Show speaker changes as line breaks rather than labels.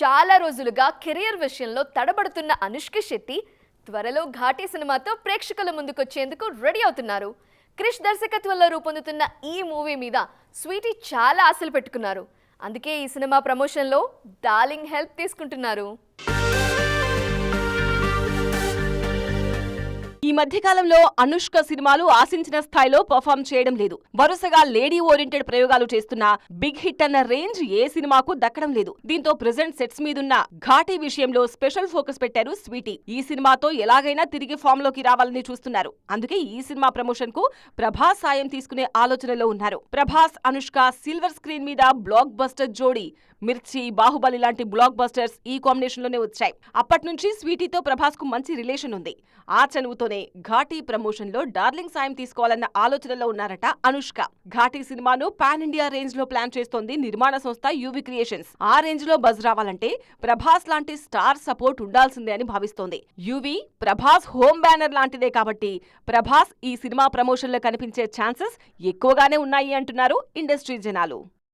చాలా రోజులుగా కెరియర్ విషయంలో తడబడుతున్న అనుష్క శెట్టి త్వరలో ఘాటీ సినిమాతో ప్రేక్షకుల ముందుకొచ్చేందుకు రెడీ అవుతున్నారు. క్రిష్ దర్శకత్వంలో రూపొందుతున్న ఈ మూవీ మీద స్వీటీ చాలా ఆశలు పెట్టుకున్నారు. అందుకే ఈ సినిమా ప్రమోషన్లో డార్లింగ్ హెల్ప్ తీసుకుంటున్నారు.
మధ్యకాలంలో అనుష్క సినిమాలు ఆశించిన స్థాయిలో పర్ఫామ్ చేయడం లేదు. వరుసగా లేడీ ఓరియంటెడ్ ప్రయోగాలు చేస్తున్న బిగ్ హిట్ అన్న రేంజ్ ఏ సినిమాకు దక్కడం లేదు. దీంతో ప్రెజెంట్ సెట్స్ మీదున్న ఘాటీ విషయంలో స్పెషల్ ఫోకస్ పెట్టారు స్వీటీ. ఈ సినిమాతో ఎలాగైనా తిరిగి ఫామ్లోకి రావాలని చూస్తున్నారు. అందుకే ఈ సినిమా ప్రమోషన్కు ప్రభాస్ సాయం తీసుకునే ఆలోచనలో ఉన్నారు. ప్రభాస్ అనుష్క సిల్వర్ స్క్రీన్ మీద బ్లాక్ బస్టర్ జోడీ మిర్చి బాహుబలి లాంటి బ్లాక్ బస్టర్స్ ఈ కాంబినేషన్లోనే వచ్చాయి. అప్పటి నుంచి స్వీటీతో ప్రభాస్కు మంచి రిలేషన్ ఉంది. ఆ చనువుతోనే ఘాటీ ప్రమోషన్లో డార్లింగ్ సాయం తీసుకోవాలన్న ఆలోచనలో ఉన్నారట అనుష్క. ఘాటీ సినిమాను పాన్ ఇండియా రేంజ్లో ప్లాన్ చేస్తోంది నిర్మాణ సంస్థ యూవి క్రియేషన్స్. ఆ రేంజ్లో బజ్ రావాలంటే ప్రభాస్ లాంటి స్టార్ సపోర్ట్ ఉండాల్సిందే అని భావిస్తోంది. యూవి ప్రభాస్ హోమ్ బ్యానర్ లాంటిదే కాబట్టి ప్రభాస్ ఈ సినిమా ప్రమోషన్లో కనిపించే ఛాన్సెస్ ఎక్కువగానే ఉన్నాయి అంటున్నారు ఇండస్ట్రీ జనాలు.